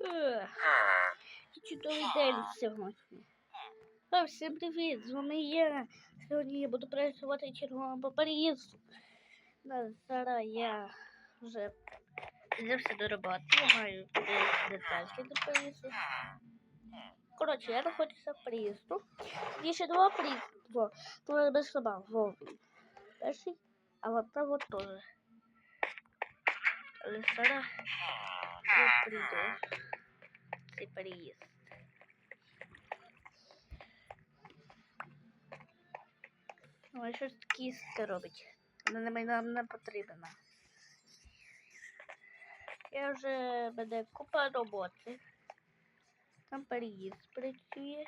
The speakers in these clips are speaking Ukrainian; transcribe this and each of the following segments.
Який Чудовий день сьогодні. Всім привіт! З вами я. Сьогодні я буду працювати черговим по. На- Зараз я вже взявся до роботи. Я маю детальки до переїзду. Коротше, я знаходжуся в переїзду. Є ще два переїзду. Два без. Во. Перший, а вот там вот теж. Але зараз я прийду. Цей переїзд. Ой, щось кістка робить. Вона нам не потрібна. Я вже буде купа роботи. Там переїзд працює.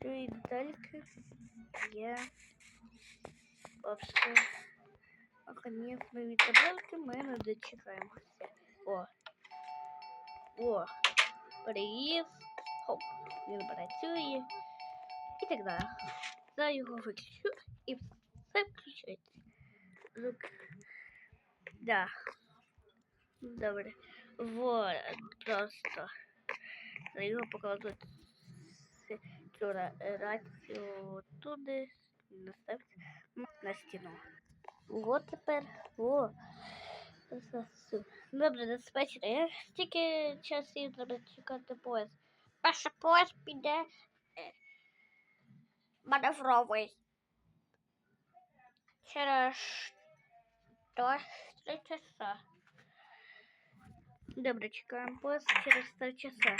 І детальки є. Вообще. Наконец ми від таблетки ми не дочекаємося. О. О. Переїзд. Хоп. Він працює. І так далі. За його виключу і все включається. Звук. Да. Добре. Вот. Просто. За його покладуть с- цю ра- рацію туди. Наставити на стіну. Вот тепер. О. Засу. Добре, диспетчер. Я стільки часів треба чекати поїзд. Перший поїзд піде е, маневровий. Через до три часа. Добре, чекаємо поїзд через три часа.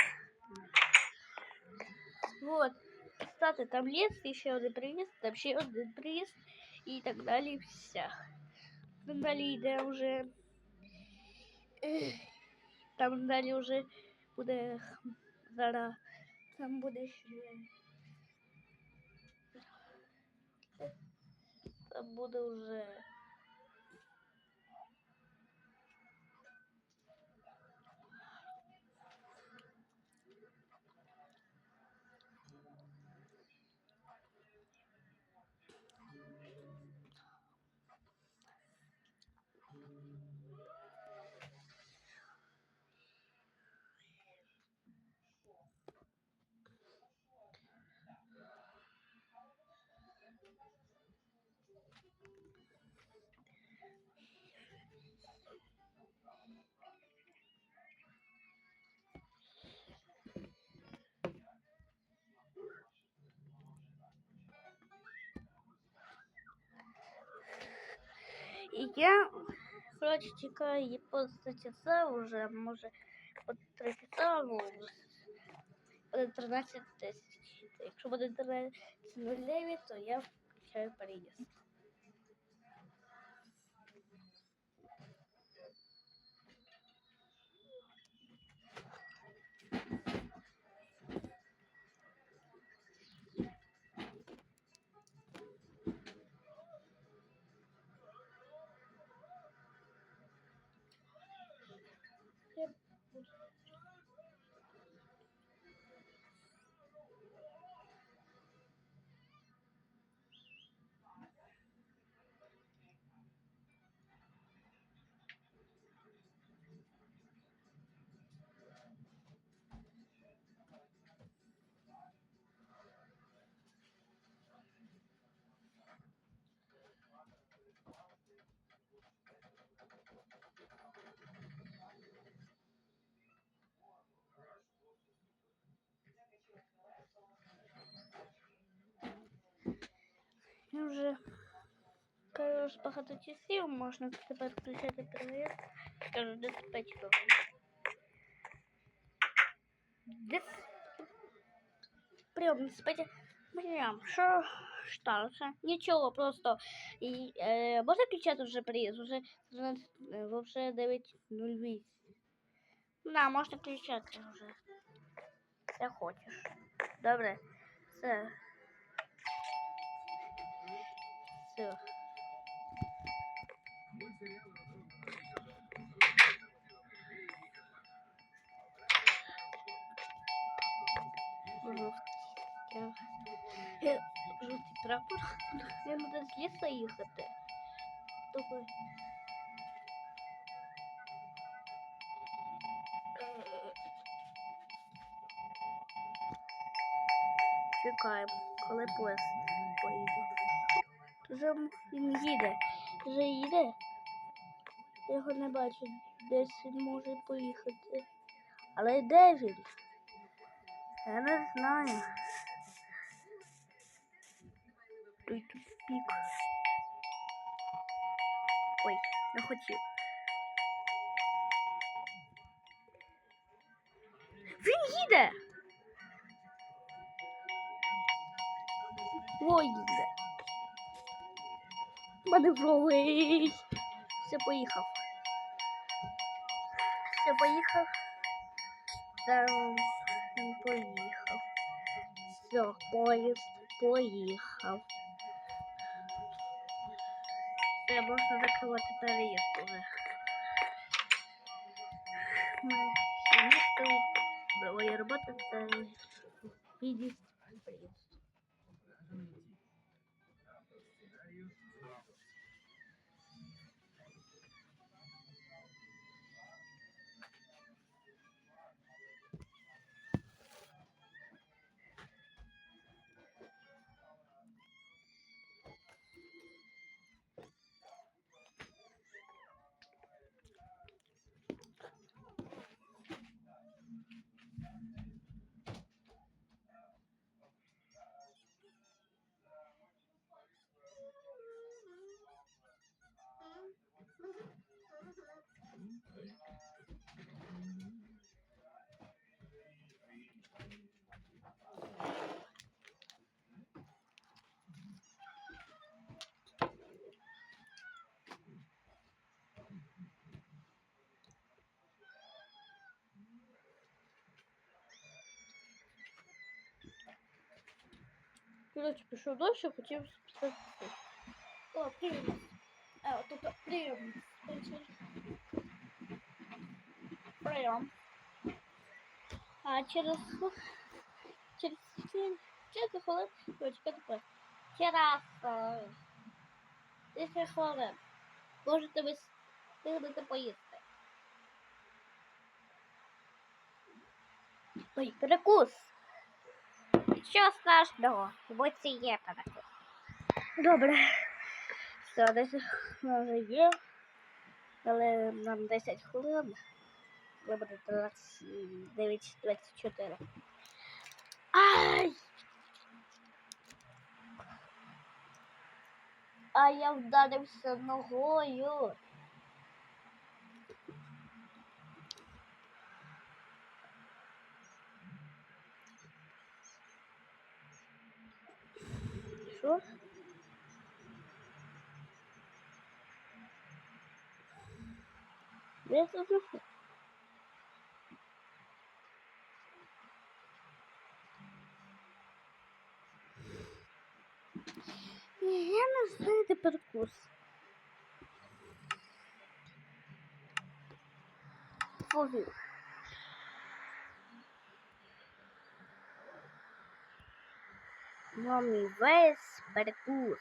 Вот. Кстати, там ліс, і ще один приїзд, там ще один приїзд і так далі вся. Там далі йде вже. ех, Там далі вже буде зараз. Там буде ще. Там буде вже. я, коротше, чекаю по часа вже, може, по три часа, буде 13 тисяч. Якщо буде 13.09, то я включаю переїзд. вже кажу, багато часів можна тепер включати переїзд. Кажу, диспетчеру. Дис... Прям диспетчер. Прям, що сталося? Нічого, просто. І, е, можна включати вже приїзд? Вже, вже, е, вже 9.08. Да, можна включати вже. Як хочеш. Добре. Все. все. Жовтий прапор. Я буду з лісу їхати. Такой. Чекаємо, коли поїзд поїде. Вже він їде. Вже їде. Я його не бачу. Десь він може поїхати. Але де він? Я не знаю. Той тут пік. Ой, не хотів. Він їде. Ой. Маневровий. Все, поїхав. Все, поїхав. Там поїхав. Все, поїзд поїхав. Все, можна закривати переїзд уже. Місто моя робота це відість Короче, пішов дощ, хотів списати. О, привіт. А, от тут прийом. Прийом. А через через через хвилин, чекайте, чекайте. через е, 10 хвилин можете ви встигнете поїсти. Ой, перекус. Що страшного? Бо це є перекус. Добре. Все, 10 хвилин є. Але нам 10 хвилин. Це буде 29-24. Ай! А я вдарився ногою. Що? Я тут не- Ні, Я не знаю, де перекус. Фовів. Мамі весь перекус.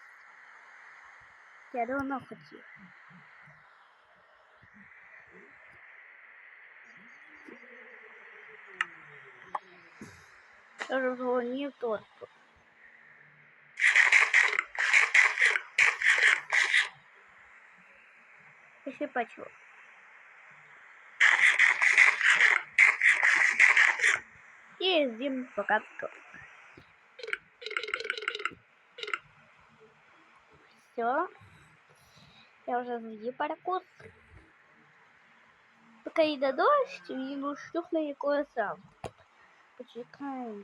Я давно хотів. Розгонів торпу. Еще почему? И зим пока Все. Я уже з'їв перекус. Поки йде дощ, він уштухне якогось сам. Почекаємо.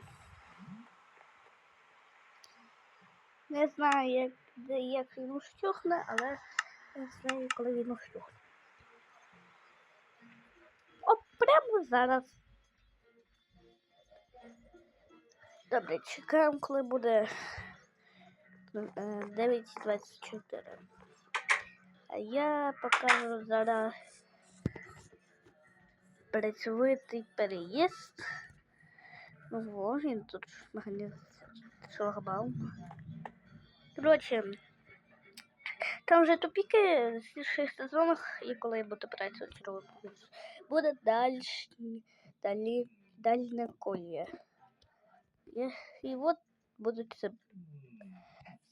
Не знаю, як, як він ущухне, але я знаю, коли він ущухне. О, прямо зараз. Добре, чекаємо, коли буде 9.24. А я покажу зараз працьовитий переїзд. Ну, во, він тут механізм шлагбаум. Коротше, там вже тупіки в слідчих сезонах, і коли я буду працювати буде дальші, далі, дальне колія. І, і от будуть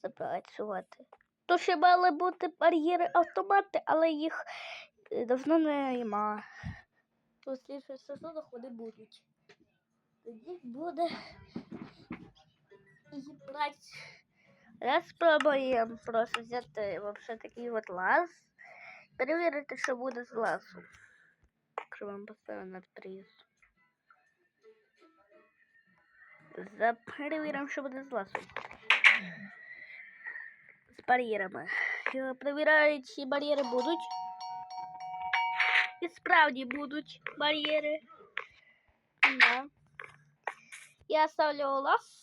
запрацювати. То ще мали бути бар'єри автомати, але їх е, давно нема. То в слідчих сезонах вони будуть. Тоді буде і брати. Раз спробуємо просто взяти вообще такий от лаз. Перевірити, що буде з лазу. Якщо вам поставити над приїзд. За перевіримо, що буде з лазом. З бар'єрами. Я Перевіряю, чи бар'єри будуть. І справді будуть бар'єри. Да. Я ставлю лаз.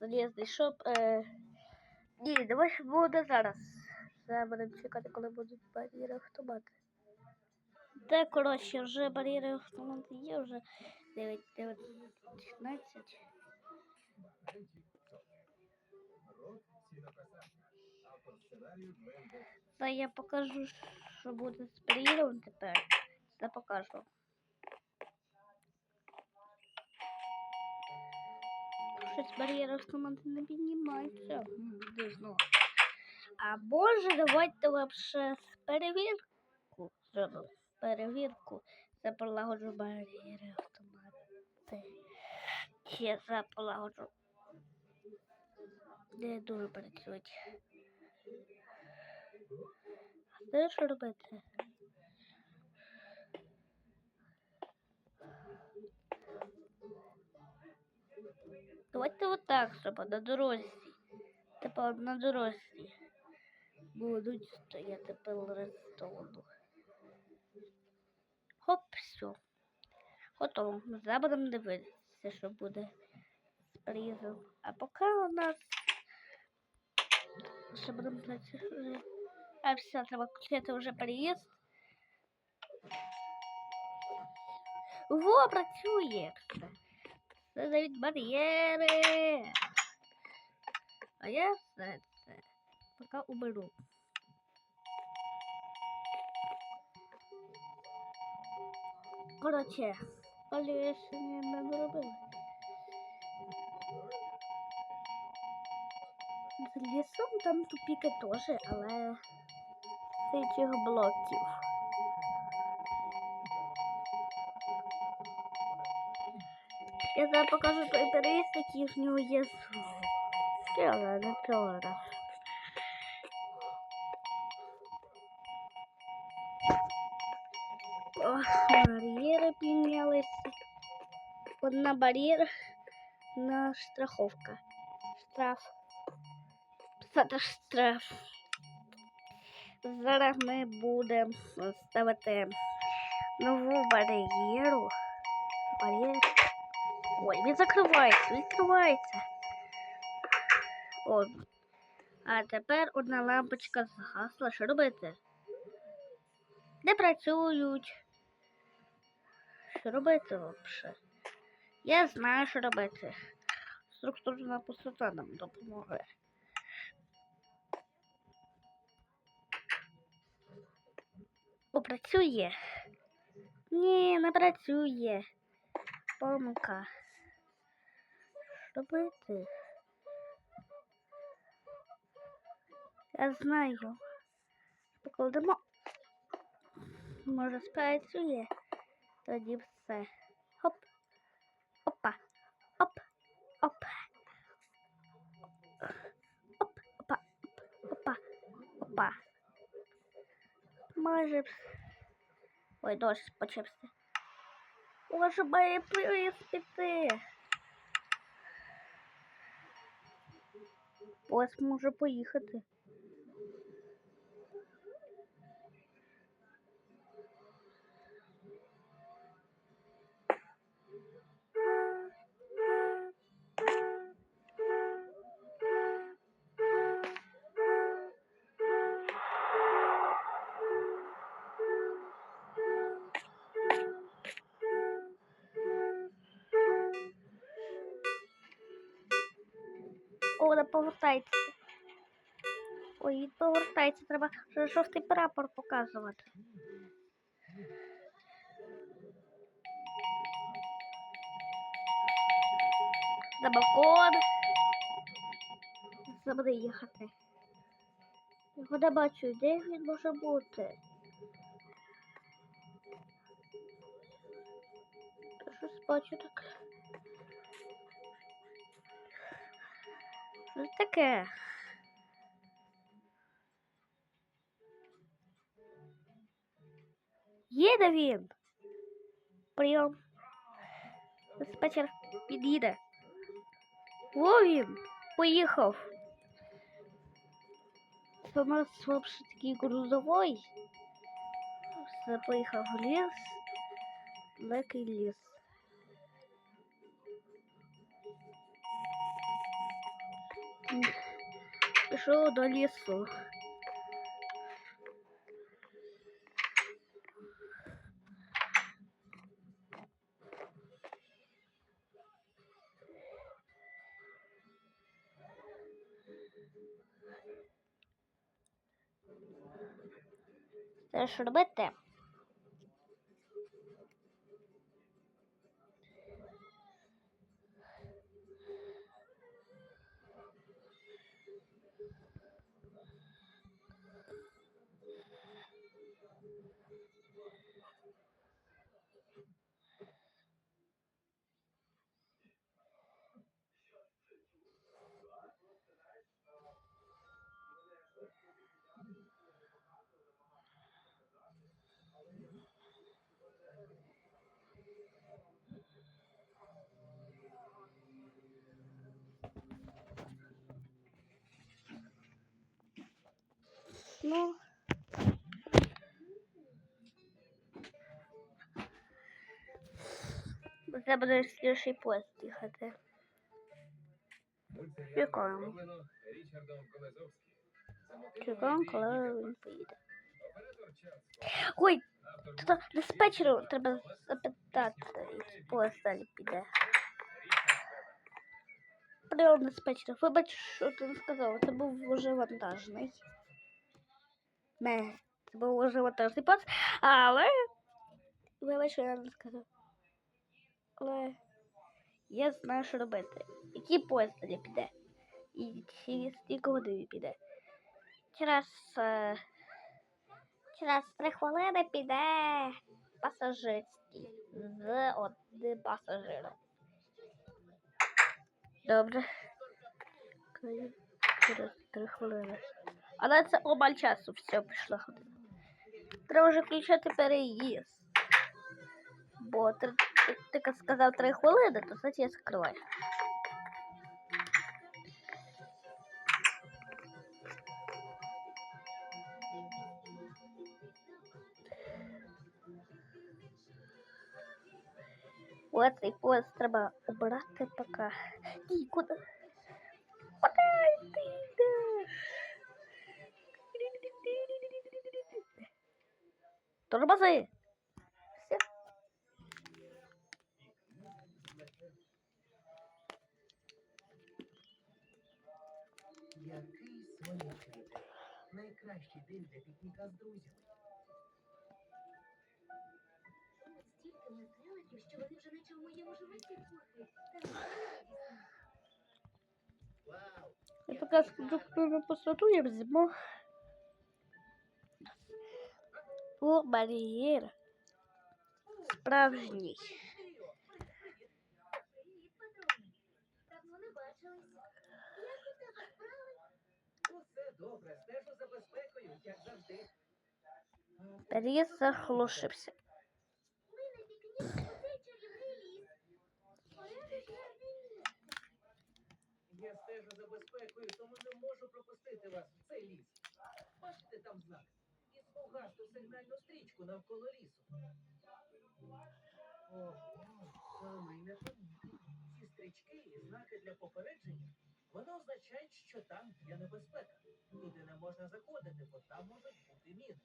Залізний, щоб. Е... Ні, давай буде зараз. Зараз будемо чекати, коли будуть бар'єри автомати. Та, коротше, вже бар'єри автомати є, вже 9, 9, 16. Та я покажу, що буде з бар'єром тепер. Це покажу. Щось бар'єри автомати не піднімаються. М, Дивно. А може, давайте вообще перевірку зробимо. Перевірку. Я полагоджу бар'єри автомати. Я заполагоджу. Не дуже працюють. Знаєш, що робити? Давайте вот так, щоб на дорозі. Типа на дорозі. Будуть стояти пилористону. Хоп, все. Готово. Зараз будемо дивитися, що буде з приїздом. А поки у нас ще будемо працювати. А все, включити вже приїзд. Во, працює. Це бар'єри. А я все це поки уберу. Короче, ще не доробили. З лісом там тупіки теж, але з цих блоків. Я зараз покажу той переїзд, який в нього є звуки, але не цього разу. О, бар'єри піднялися. Одна бар'єр на страховка. Штраф. Це штраф. Зараз ми будемо ставити нову бар'єру. Бар'єр. Ой, він закривається, відкривається. О. А тепер одна лампочка згасла. Що робити? Не працюють. Що робити взагалі? Я знаю, що робити. Структурна пустота нам допоможе. О, працює. Ні, не працює. Помилка. Що робити? Я знаю. Покладемо. Може спрацює. Тоді все. Б- Ой, дощ почався. Може має піти. Ось може поїхати. Повертається. Ой, він повертається, треба жовтий прапор показувати. На балкон. це буде їхати. Його не бачу, де він може бути? Щось бачу так. Що це таке? Їде він. Прийом. Диспетчер під'їде. Во він. Поїхав. Це у нас вообще такий грузовой. Все поїхав в ліс. Великий ліс. Пішов до лісу. Це робити? Ну. Це буде слідчий поїзд їхати. Чекаємо. Чекаємо, коли він поїде. Ой, то диспетчеру треба запитати, який поїзд далі піде. Прийом диспетчер. Вибач, що ти не сказав, це був уже вантажний. Не, був уже вантажний поїзд, але... Вибач, що я не сказав. Але я знаю, що робити. Який поїзд далі піде? І через скільки годин піде? Через... е, Через три хвилини піде пасажирський з одним пасажиром. Добре. Через три хвилини. Але це обаль часу все пішла година. Треба вже включати переїзд. Бо ти, ти, ти сказав три хвилини, то значить я закриваю. От цей поїзд треба обрати поки. Ні? Куди Тормози. Все. Який сонячний день. Найкращий день для пікніка з друзями. Стільки метеликів, що вони вже наче в моєму животі слухають. Вау! Я поки скажу пустоту, я взиму. О, бар'єр. Справжній. Привіт, патрони. Давно не бачились. Як у тебе справи? Усе добре, стежу за безпекою, як завжди. Переїзд заглушився. Ми на пікнік у цей чарівний ліс. Порядок гарний місце. Я стежу за безпекою, тому не можу пропустити вас в цей ліс. Бачите там знак? Смугасту сигнальну стрічку навколо лісу. О, не помітив. Ці стрічки і знаки для попередження, вони означають, що там є небезпека. Туди не можна заходити, бо там можуть бути міни.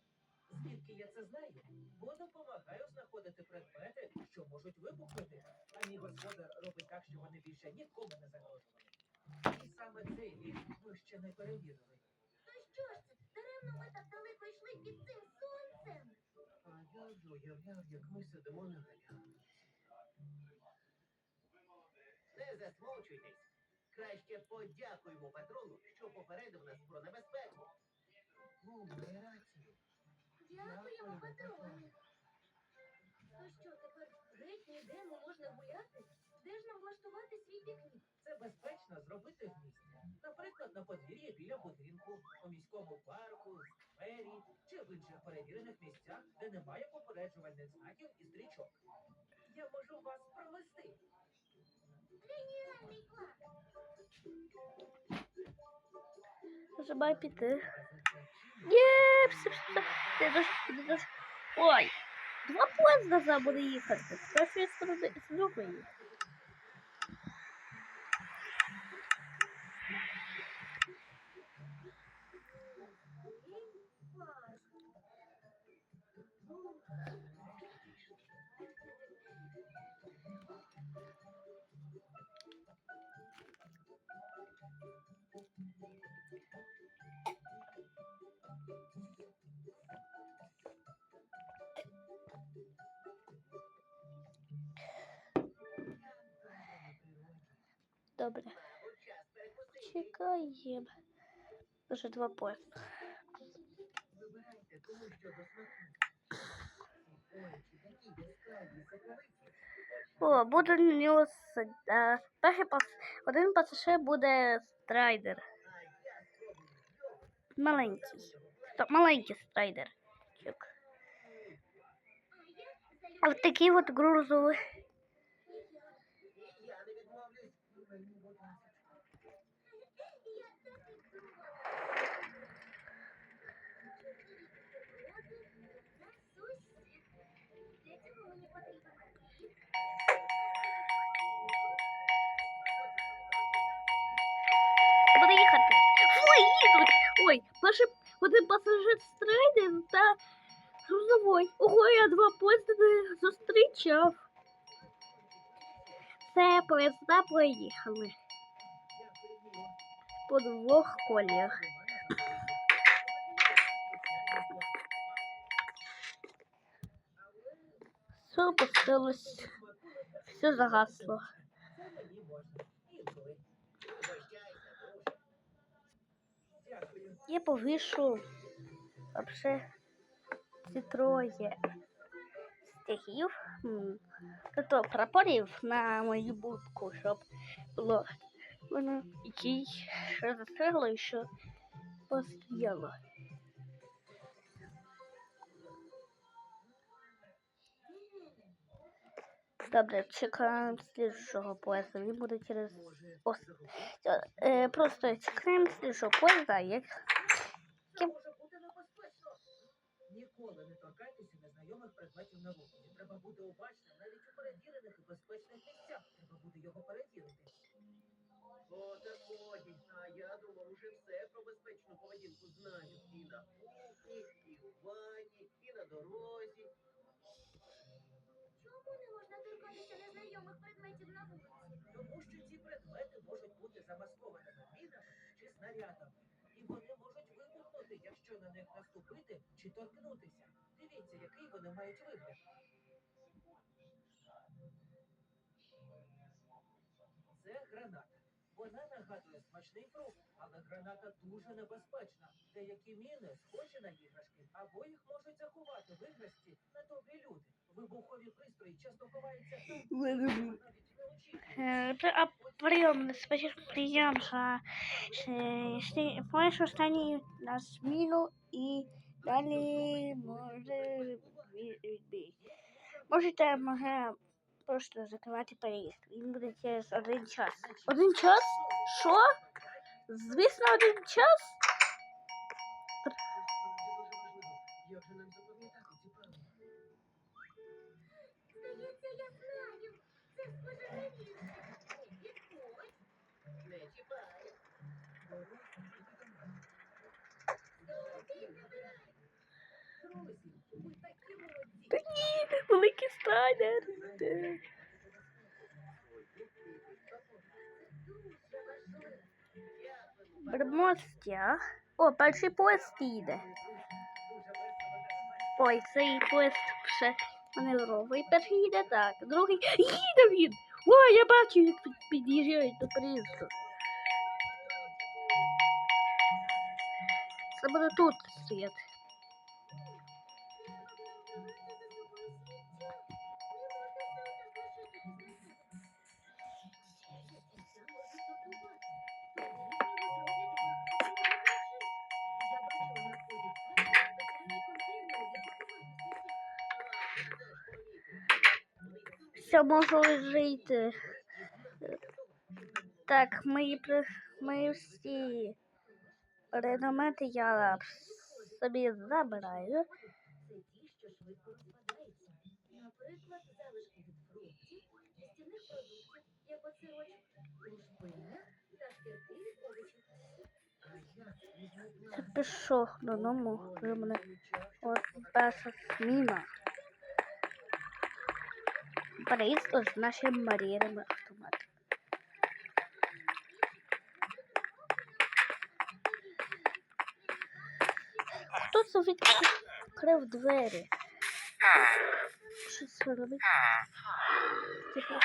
Звідки я це знаю? Бо допомагаю знаходити предмети, що можуть вибухнути. А мій господар робить так, що вони більше нікому не загрожували. І саме цей ліс ми ще не перевірили. Ну що ж це? Даремно ми так далеко йшли під цим сонцем. А я ж уявляв, як ми сидимо на галявині. Не засмучуйтесь. Краще подякуємо патрулу, що попередив нас про небезпеку. Ну, має рацію. Дякуємо, патрони. То що, тепер геть ніде не можна гуляти? Де ж нам влаштувати свій пікнік? Це безпечно зробити в місті. Наприклад, на подвір'ї біля будинку, у міському парку, сквері чи в інших перевірених місцях, де немає попереджувальних знаків і стрічок. Я можу вас провести. Геніальний план! Нажимай піти. Є, все, ти дуже. Ой, два поїзда забуде їхати. І з другої. Добре. От час перекусити. Чекаємо. Вже два поїзда. Вибирайте, тому що до смаку. Ці очі такі яскраві, соковиті. О, буде нюс. А, перший пас... Один пасажир буде страйдер. А я спробую його. Маленький. Стоп, маленький страйдер. Чек. А я А от такий от грузовий. Я не відмовлюсь. Мені, будь ласка. Я так і думала. Для цього мені потрібен Буде їхати. Ой, перший один пасажир страйдер та грузовий. Ого, я два поїзда не зустрічав. Все, поїзда поїхали. По двох коліях. Все опустилось. Все загасло. Я повишу вообще ці троє стихів, тобто прапорів на мою будку, щоб було воно який що застигло і що постояло. Добре, чекаємо слідчого поїзда. Він буде через ос... Е, просто чекаємо слідчого поїзда, як. Ніколи не торкайтеся незнайомих предметів на вулиці. Треба бути обачним навіть у перевірених і безпечних місцях. Треба буде його перевірити. О. А я думав, уже все про безпечну поведінку знаю. І на кухні, і в ванні, і на дорозі. Чому не можна торкатися незнайомих предметів на вулиці? Тому що ці предмети можуть бути замаскованими мінами чи снарядами. І вони можуть вибухнути, якщо на них наступити чи торкнутися. Дивіться, який вони мають вигляд. Це граната. Вона нагадує смачний фрукт, але граната дуже небезпечна. Деякі міни схожі на іграшки, або їх можуть заховати в іграшці на добрі люди. Вибухові пристрої часто ховаються навіть. Е, прийом, спочатку прийом, що поїзд останній на зміну і далі може відбій. Можете може просто закривати переїзд. Він буде через один час. Один час? Що? Звісно, один час? Друзі, ви такі asla nerede? Примостя. О, перший пост йде. Ой, цей пост ще маневровий. Перший йде так, другий їде він. О, я бачу, як під'їжджають до приїзду. Це буде тут світ. Все можу жити. Так, при- мої всі предмети я собі забираю. Це пішов додому, вже мене от перша зміна. Приїзд з нашим марірами автоматом. Хто це відкрив двері? Що це робить? Тихо.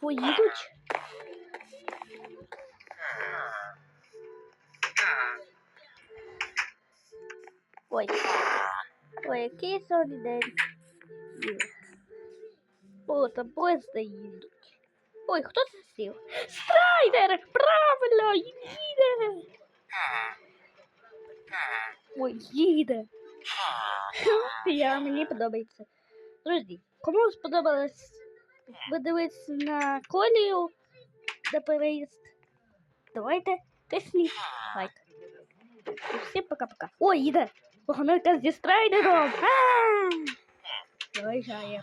Поїдуть? Ой, який сьогодні день. О, там поїзди їдуть. Ой, хто це сів? Страйдер! Правильно! Їде! Ой, їде! Я, мені подобається. Друзі, кому сподобалось подивитися на колію за переїзд? Давайте тисніть лайк. І всім пока-пока. Ой, їде! We gaan kan je strijden dan. Ah! Is hij,